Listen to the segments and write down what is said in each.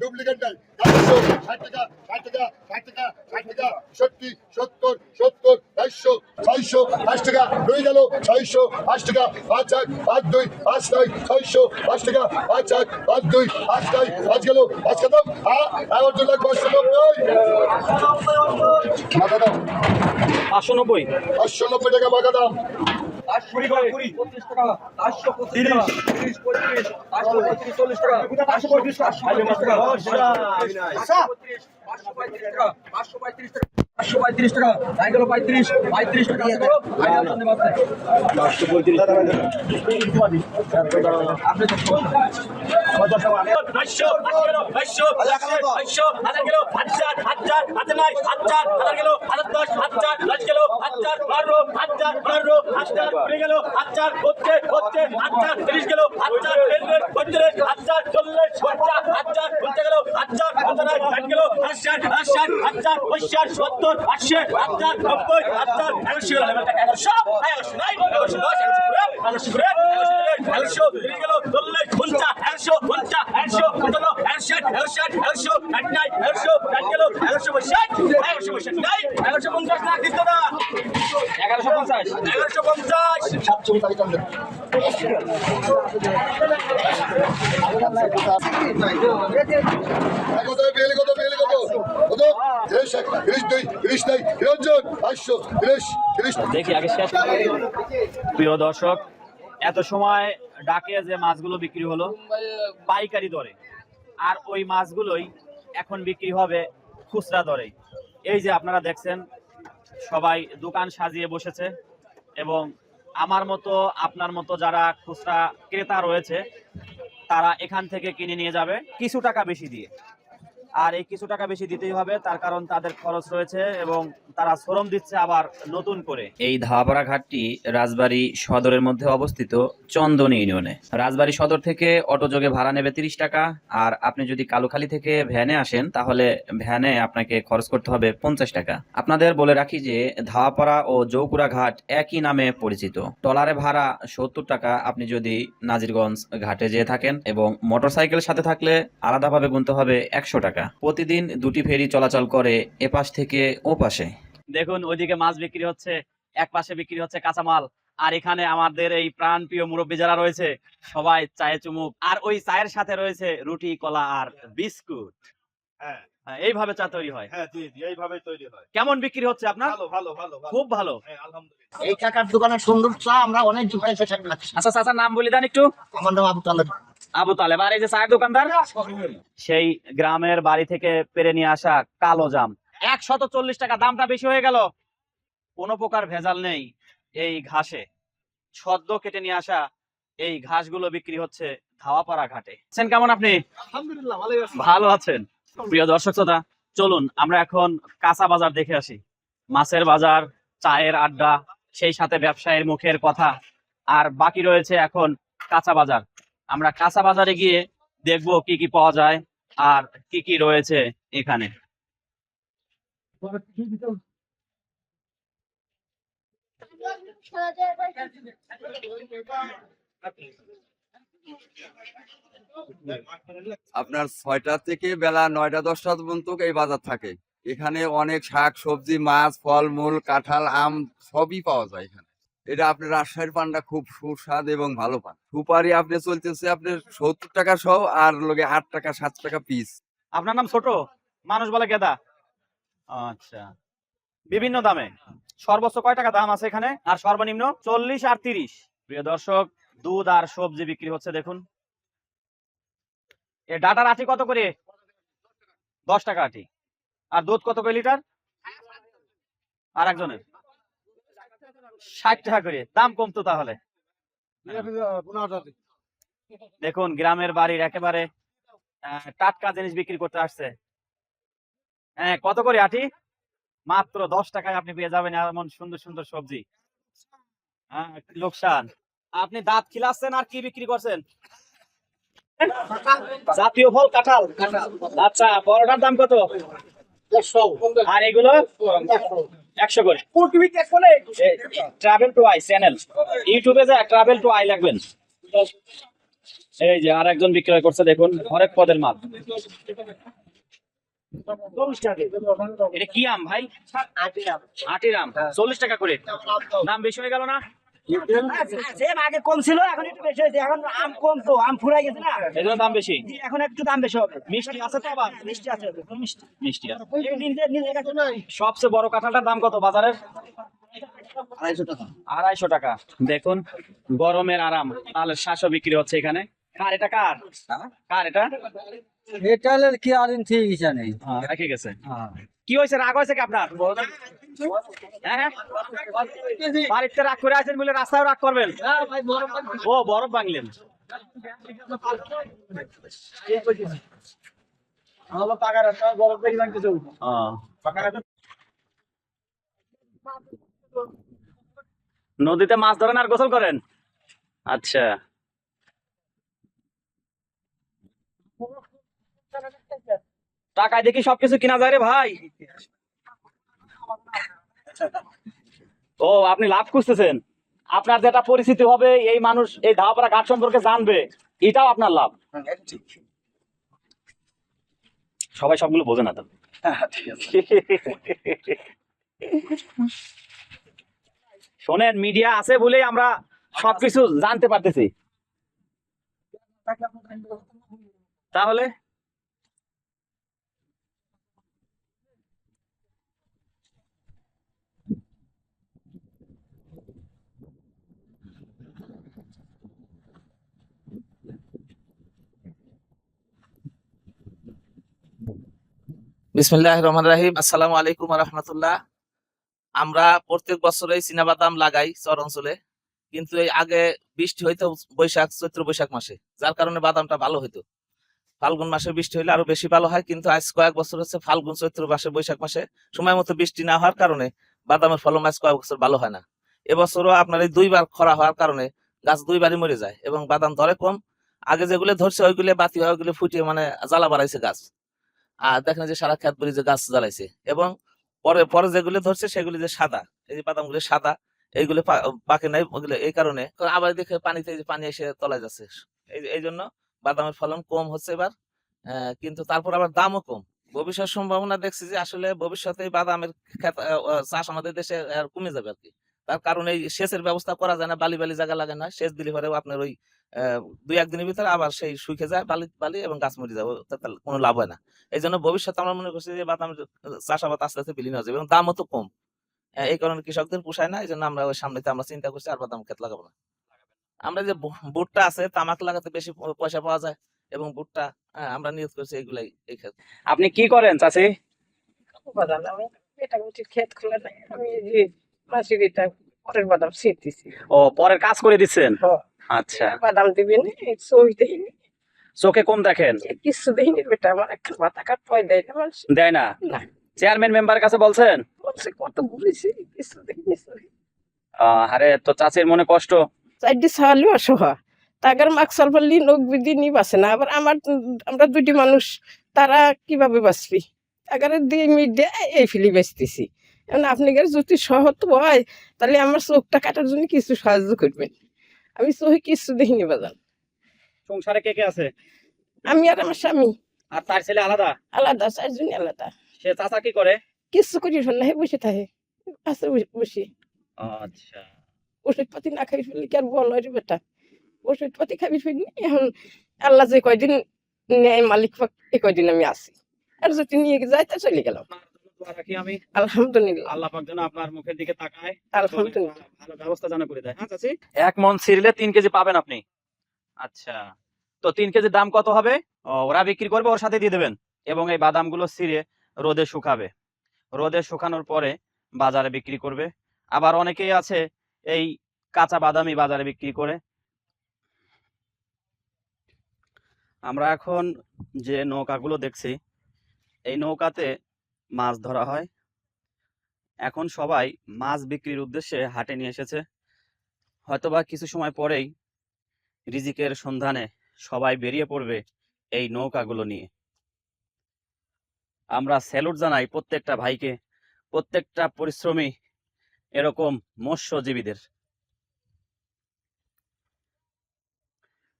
Duplicate. নাই একশো ষাট টাকা ষাট টাকা ষাট টাকা ষাট টাকা সত্যি সত্তর সত্তর একশো ছয়শো পাঁচ টাকা রয়ে গেল ছয়শো পাঁচ টাকা পাঁচ এক পাঁচ দুই পাঁচ নয় ছয়শো পাঁচ টাকা পাঁচ এক পাঁচ দুই পাঁচ নয় পাঁচ গেল পাঁচ কদম হ্যাঁ এগারো লাখ পাঁচশো নব্বই। মাথা দাম পাঁচশো নব্বই। পাঁচশো নব্বই টাকা মাথা দাম। পঁচিশ টাকা পাঁচশো পঁয়ত্রিশ টাকা পাঁচশো পঁয়ত্রিশ টাকা। পাঁচশো পঁয়ত্রিশ টাকা তাই গেল পঁয়ত্রিশ পঁয়ত্রিশ টাকা পাঁচশো পঁয়ত্রিশ হাজার হাজার হাজার হাজার সত্তর আশি হাজার নব্বই হাজার এগারোশো এগারোশো এগারোশো নয় এগারোশো দশ এগারোশো কুড়ি এগারোশো কুড়ি এগারোশো তিরিশ গেল চল্লিশ পঞ্চাশ একশো পঞ্চাশ একশো পঞ্চান্ন একশো একশো একশো নাই একশো গেল পঁয়ষাট পঁয়ষাট নাই পঞ্চাশ না দিত না। এগারোশো পঞ্চাশ। এগারোশো পঞ্চাশ। সাতশো তারিখ কত বিয়েলি কত বিয়েলি কত কত প্রিয় দর্শক, এত সময় ডাকে যে মাছগুলো বিক্রি হলো, পাইকারি দরে। আর ওই মাছগুলোই এখন বিক্রি হবে খুচরা দরে। এই যে আপনারা দেখছেন, সবাই দোকান সাজিয়ে বসেছে এবং আমার মতো, আপনার মতো যারা খুচরা ক্রেতা রয়েছে, তারা এখান থেকে কিনে নিয়ে যাবে কিছু টাকা বেশি দিয়ে। আর এই কিছু টাকা বেশি দিতেই হবে তার কারণ তাদের খরচ রয়েছে এবং তারা শ্রম দিচ্ছে আবার নতুন করে। এই ধাবাড়া ঘাটটি রাজবাড়ী সদরের মধ্যে অবস্থিত চন্দনী ইউনিয়নে। রাজবাড়ী সদর থেকে অটোযোগে ভাড়া নেবে তিরিশ টাকা, আর আপনি যদি কালুখালী থেকে ভ্যানে আসেন, তাহলে ভ্যানে আপনাকে খরচ করতে হবে পঞ্চাশ টাকা। আপনাদের বলে রাখি যে ধাওয়াপাড়া ও জৌকুড়া ঘাট একই নামে পরিচিত। টলারে ভাড়া সত্তর টাকা, আপনি যদি নাজিরগঞ্জ ঘাটে যেয়ে থাকেন এবং মোটরসাইকেল সাথে থাকলে আলাদাভাবে গুনতে হবে একশো টাকা। প্রতিদিন দুটি ফেরি চলাচল করে এপাশ থেকে ও পাশে দেখুন ওইদিকে মাছ বিক্রি হচ্ছে এক পাশে বিক্রি হচ্ছে কাঁচামাল। আর এখানে আমাদের এই প্রাণ প্রিয় মুরব্বী যারা রয়েছে সবাই চায়ে চুমুক। আর ওই চায়ের সাথে রয়েছে রুটি কলা আর বিস্কুট। হ্যাঁ। হ্যাঁ, এইভাবে চা তৈরি হয়। হ্যাঁ জি জি এইভাবেই তৈরি হয়। কেমন বিক্রি হচ্ছে আপনার? ভালো ভালো ভালো ভালো। খুব ভালো। হ্যাঁ এই কাকার দোকানের সুন্দর চা আমরা অনেক দূর এসে সেখানে খাচ্ছি। আচ্ছা চাচা নাম বলে দেন একটু। আমার নাম আবু তালেব। আবু তালেব। আর এই যে চায়ের দোকানদার? সেই গ্রামের বাড়ি থেকে পেরে নিয়ে আসা কালো জাম। একশত চল্লিশ টাকা দামটা বেশি হয়ে গেল। কোনো প্রকার ভেজাল নেই এই ঘাসে। সদ্য কেটে নিয়ে আসা এই ঘাসগুলো বিক্রি হচ্ছে ধাওয়াপাড়া ঘাটে। আছেন কেমন আপনি? আলহামদুলিল্লাহ ভালো আছেন। প্রিয় দর্শক শ্রোতা চলুন আমরা এখন কাঁচা বাজার দেখে আসি। মাছের বাজার চায়ের আড্ডা সেই সাথে ব্যবসায়ীর মুখের কথা। আর বাকি রয়েছে এখন কাঁচা বাজার। আমরা কাঁচা বাজারে গিয়ে দেখব কি কি পাওয়া যায় আর কি কি রয়েছে এখানে। আপনার ছয়টা থেকে বেলা নয়টা দশটা পর্যন্ত এই বাজার থাকে। এখানে অনেক শাক সবজি মাছ ফলমূল কাঁঠাল আম সবই পাওয়া যায় এখানে। এটা আপনার রাজশাহীর পানটা খুব সুস্বাদ এবং ভালো পান। সুপারি আপনি চলতেছে আপনার সত্তর টাকা সহ আর লোকে আট টাকা সাত টাকা পিস আপনার নাম ছোট? মানুষ বলে গেদা? আচ্ছা। বিভিন্ন দামে। সর্বোচ্চ কয় টাকা দাম আছে এখানে? আর সর্বনিম্ন চল্লিশ আর তিরিশ। প্রিয় দর্শক দুধ আর সবজি বিক্রি হচ্ছে দেখুন। এ ডাটার আটি কত করে? দশ টাকা আটি। আর দুধ কত করে লিটার? আর একজনের? ষাট টাকা করে। দাম কমতো তাহলে। দেখুন গ্রামের বাড়ির একেবারে আহ, টাটকা জিনিস বিক্রি করতে আসছে। হ্যাঁ কত করে আটি? মাত্র দশ টাকায় আপনি পেয়ে যাবেন এমন সুন্দর সুন্দর সবজি। হ্যাঁ লোকসান। আপনি দাঁত খিলাচ্ছেন আর কি বিক্রি করছেন? জাতীয় ফল, কাঁঠাল। আচ্ছা বড়টার দাম কত? আর এগুলো? একশো করে। ট্রাভেল টু আই চ্যানেল ইউটিউবে ট্রাভেল টু আই লাগবেন। এই যে আর একজন বিক্রয় করছে, দেখুন, হরেক পদের মাল। এটা কি আম ভাই? আটির আম চল্লিশ টাকা করে। দাম বেশি হয়ে গেল না? আগে কম ছিল এখন একটু বেশি হয়েছে। এখন আম কম তো আম ফুরাই গেছে না। এই দাম বেশি? এখন একটু দাম বেশি হবে। মিষ্টি আছে তো আবার? মিষ্টি আছে মিষ্টি। মিষ্টি আছে। এই নিজে- নিজে কাছে নয়। সবচেয়ে বড় কাঁঠালটার দাম কত বাজারের? আড়াইশো টাকা। দেখুন গরমের আরাম। তাহলে শ্বাসও বিক্রি হচ্ছে এখানে। কার এটা কার? কার এটা? এটা কি আর ঠিক জানি হ্যাঁ, কি হয়েছে? রাগ হয়েছে কি আপনার? হ্যাঁ, হ্যাঁ। বাড়িতে রাগ করে আছেন বলে রাস্তায় রাগ করবেন? ও বরফ বাংলেন নদীতে মাছ ধরেন আর গোসল করেন? আচ্ছা। টাকায় দেখি সবকিছু কিনা যায় রে ভাই। ও, আপনি লাভ খুঁজতেছেন। আপনার যেটা পরিস্থিতি হবে, এই মানুষ এই ধাওয়াপাড়া ঘাট সম্পর্কে জানবে। এটাও আপনার লাভ। সবাই সবগুলো বোঝে না শোনেন মিডিয়া আছে বলেই আমরা সবকিছু জানতে পারতেছি। তাহলে বিসমিল্লাহ রহমান রাহিম। আসসালামু আলাইকুম রহমতুল্লাহ। আমরা প্রত্যেক বছরই বাদাম লাগাই চর অঞ্চলে কিন্তু এই আগে বৃষ্টি হইতো বৈশাখ, চৈত্র বৈশাখ মাসে, যার কারণে বাদামটা ভালো হইতো। ফাল্গুন মাসে বৃষ্টি হইলে আরও বেশি ভালো হয়, কিন্তু আজ কয়েক বছর হচ্ছে ফাল্গুন, চৈত্র মাসে, বৈশাখ মাসে সময় মতো বৃষ্টি না হওয়ার কারণে বাদামের ফলন আজ কয়েক বছর ভালো হয় না। এবছরও আপনার এই দুইবার খরা হওয়ার কারণে গাছ দুইবারই মরে যায় এবং বাদাম ধরে কম। আগে যেগুলো ধরছে ওইগুলো বাতি হয় ওইগুলো ফুটিয়ে মানে জ্বালা বাড়াইছে গাছ। আর দেখেন যে সারা খেত যে গাছ জ্বালাইছে এবং পরে পরে যেগুলো ধরছে সেগুলি যে সাদা, এই যে বাদামগুলো সাদা, এইগুলো পাকে নাই, ওগুলো এই কারণে। আবার দেখে পানিতে যে পানি এসে তলায় যাচ্ছে। এই জন্য বাদামের ফলন কম হচ্ছে এবার কিন্তু তারপর আবার দামও কম। ভবিষ্যৎ সম্ভাবনা দেখছি যে আসলে ভবিষ্যতে বাদামের চাষ আমাদের দেশে কমে যাবে আর কি। তার কারণে এই সেচের ব্যবস্থা করা যায় না, বালি বালি জায়গা লাগে না, সেচ দিলে পরেও আপনার ওই দুই একদিনের ভিতরে আবার সেই শুকে যায় বালি বালি এবং গাছ মরে যাবে তাতে কোনো লাভ হয় না। এই জন্য ভবিষ্যতে আমরা মনে করছি যে বাদামের চাষাবাদ আস্তে আস্তে বিলীন হয়ে যাবে এবং দামও তো কম। এই কারণে কৃষকদের পোষায় না এই জন্য আমরা ওই সামনেতে আমরা চিন্তা করছি আর বাদাম ক্ষেত লাগাবো না। আমরা যে ভুট্টা আছে তামাক লাগাতে বেশি পয়সা পাওয়া যায় এবং হ্যাঁ, আমরা নিয়োগ করছি এইগুলাই এই ক্ষেত। আপনি কি করেন চাচি? বাদাম আমি এটা ক্ষেত খোলা নাই। আমি যে মাসির এটা পরের বাদাম ছিট দিছি ও পরের কাজ করে দিচ্ছেন? হ্যাঁ। আচ্ছা। বাদাম দিবেন দেয়নি। চোখে কম দেখেন? কিছু দেয়নি বেটা আমার একটা মাথা কাট পয় দেয় না মানুষ। দেয় না। চেয়ারম্যান মেম্বার কাছে বলছেন? বলছে কত ঘুরেছি কিছু দেয়নি আরে তো চাচির মনে কষ্ট। চারটি তাগার মাকসাল বিধি নি আবার আমার আমরা দুটি মানুষ তারা কীভাবে বাঁচবি? তাগারে দিয়ে মিডিয়া এই ফিলি বেচতেছি। এখন আপনি যদি সহজ হয় তাহলে আমার চোখটা কাটার জন্য কিছু সাহায্য করবেন। আমি চোখে কিছু দেখিনি বাজান সংসারে কে কে আছে? আমি আর আমার স্বামী। আর তার ছেলে আলাদা? আলাদা চারজনই আলাদা। সে চাচা কি করে? কিছু করি না বসে থাকে। আছে বসে- আচ্ছা। ওষুধপাতি না খাবি ফেললে কি আর বল হয় রে বেটা? ওষুধপাতি খাবি ফেলি এখন আল্লাহ যে কয়দিন নেয় মালিক এই কয়দিন আমি আছি। আর যদি নিয়ে যাই তা চলে গেলাম। দোয়া রাখি আমি আলহামদুলিল্লাহ। আল্লাহ পাক যেন আপনার মুখের দিকে তাকায় আলহামদুলিল্লাহ। ভালো ব্যবস্থা যেন করে দেয়। হ্যাঁ চাচি? এক মন ছিঁড়লে তিন কেজি পাবেন আপনি। আচ্ছা। তো তিন কেজির দাম কত হবে? ও, ওরা বিক্রি করবে ওর সাথে দিয়ে দেবেন। এবং এই বাদামগুলো ছিঁড়ে রোদে শুকাবে। রোদে শুকানোর পরে বাজারে বিক্রি করবে। আবার অনেকেই আছে এই কাঁচা বাদামই বাজারে বিক্রি করে। আমরা এখন যে নৌকাগুলো দেখছি এই নৌকাতে মাছ ধরা হয়। এখন সবাই মাছ বিক্রির উদ্দেশ্যে হাটে নিয়ে এসেছে। হয়তোবা কিছু সময় পরেই রিজিকের সন্ধানে সবাই বেরিয়ে পড়বে এই নৌকাগুলো নিয়ে। আমরা স্যালুট জানাই প্রত্যেকটা ভাইকে, প্রত্যেকটা পরিশ্রমী এরকম মৎস্যজীবীদের।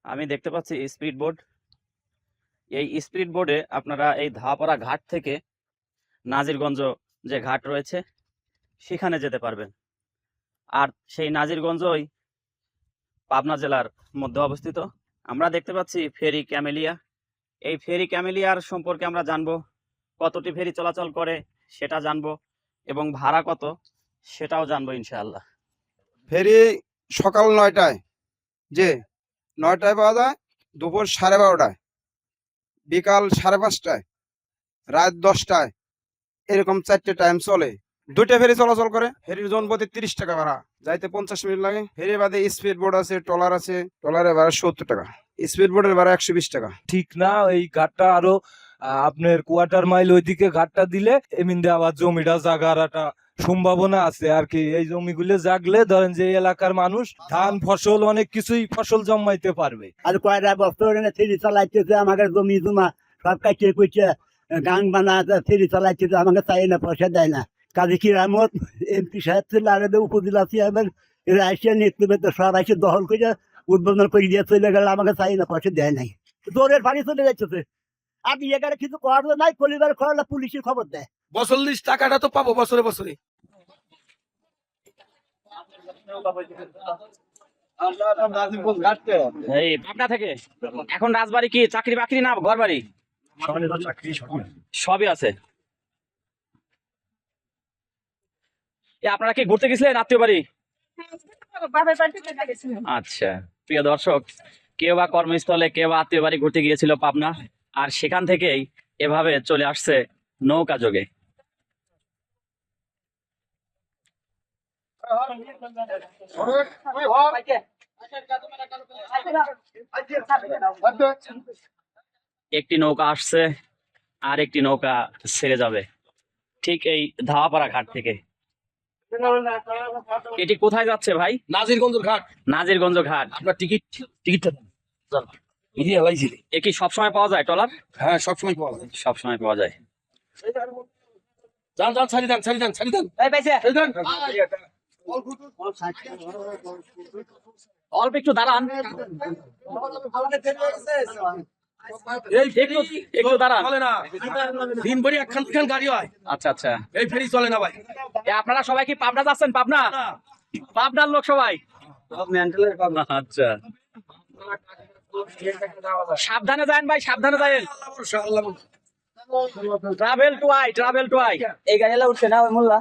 আমি দেখতে পাচ্ছি স্পিড বোর্ড এই স্পিড বোর্ডে আপনারা এই ধাপাড়া ঘাট থেকে নাজিরগঞ্জ যে ঘাট রয়েছে, সেখানে যেতে পারবেন। আর সেই নাজিরগঞ্জই পাবনা জেলার মধ্যে অবস্থিত। আমরা দেখতে পাচ্ছি ফেরি ক্যামেলিয়া। এই ফেরি ক্যামেলিয়ার সম্পর্কে আমরা জানব, কতটি ফেরি চলাচল করে সেটা জানব এবং ভাড়া কত সেটাও জানব ইনশাআল্লাহ। ফেরি সকাল নয়টায়, যে নয়টায় পাওয়া যায়, দুপুর সাড়ে বারোটায়, বিকাল সাড়ে পাঁচটায়, রাত দশটায় এরকম চারটে টাইম চলে। দুইটা ফেরি চলাচল করে ফেরির জন প্রতি তিরিশ টাকা ভাড়া। যাইতে পঞ্চাশ মিনিট লাগে। ফেরি বাদে স্পিড বোর্ড আছে ট্রলার আছে ট্রলারের ভাড়া সত্তর টাকা। স্পিড বোর্ডের ভাড়া একশো বিশ টাকা। ঠিক না এই ঘাটটা আরও আপনার কোয়ার্টার মাইল ওইদিকে ঘাটটা দিলে এমনিতে আবার জমিটা জাগার একটা সম্ভাবনা আছে আর কি। এই জমিগুলো জাগলে ধরেন যে এলাকার মানুষ ধান ফসল অনেক কিছুই ফসল জমাইতে পারবে। আর কয়টা বছর থ্রি চালাইতেছে আমাকে জমি জমা সব কাটিয়ে কুচিয়ে গান বানা থ্রি চালাইতেছে আমাকে চাই না পয়সা দেয় না। কাজী কিরামত এমপি সাহেব ছিল আর উপজেলা চেয়ারম্যান এরা আসিয়া নেতৃত্বে তো সব এসে দখল করে উদ্বোধন করে দিয়ে চলে গেল আমাকে চাই না পয়সা দেয় নাই। জোরের বাড়ি চলে যাচ্ছে আর এখানে কিছু করার নাই পরিবার খবর পুলিশের খবর দেয়। বছরলিশ টাকাটা তো পাবো বছরে বছরে। পাবনা থেকে এখন রাজবাড়ি কি চাকরি বাকরি না ঘর বাড়ি সবই আছে এ, আপনারা কি ঘুরতে গেছিলেন আত্মীয় বাড়ি আচ্ছা প্রিয় দর্শক কেউ বা কর্মস্থলে কেউ বা আত্মীয় বাড়ি ঘুরতে গিয়েছিল পাবনা আর সেখান থেকেই এভাবে চলে আসছে নৌকা যোগে একটি নৌকা আসছে আর একটি নৌকা ছেড়ে যাবে। ঠিক এই ধাওয়াপাড়া ঘাট থেকে। এটি কোথায় যাচ্ছে ভাই? নাজিরগঞ্জ ঘাট। নাজিরগঞ্জ ঘাট। আপনার টিকিট টিকিটটা এ কি সবসময় পাওয়া যায় টলার হ্যাঁ সবসময় পাওয়া যায়। সবসময় পাওয়া যায়। যান যান ছাড়ি দেন ছাড়ি দেন ছাড়ি দেন। ছাড়ি দেন। অল্প একটু দাঁড়ান। এই একটু একটু দাঁড়ান। দিন ভরি একখান দুখান গাড়ি হয়। আচ্ছা আচ্ছা। এই ফেরি চলে না ভাই। আপনারা সবাই কি পাবনা যাচ্ছেন? পাবনা? পাবনার লোক সবাই? আচ্ছা। সাবধানে যান ভাই সাবধানে যান travel to I travel to I এই গাড়ি উঠছে না ওই মোল্লা?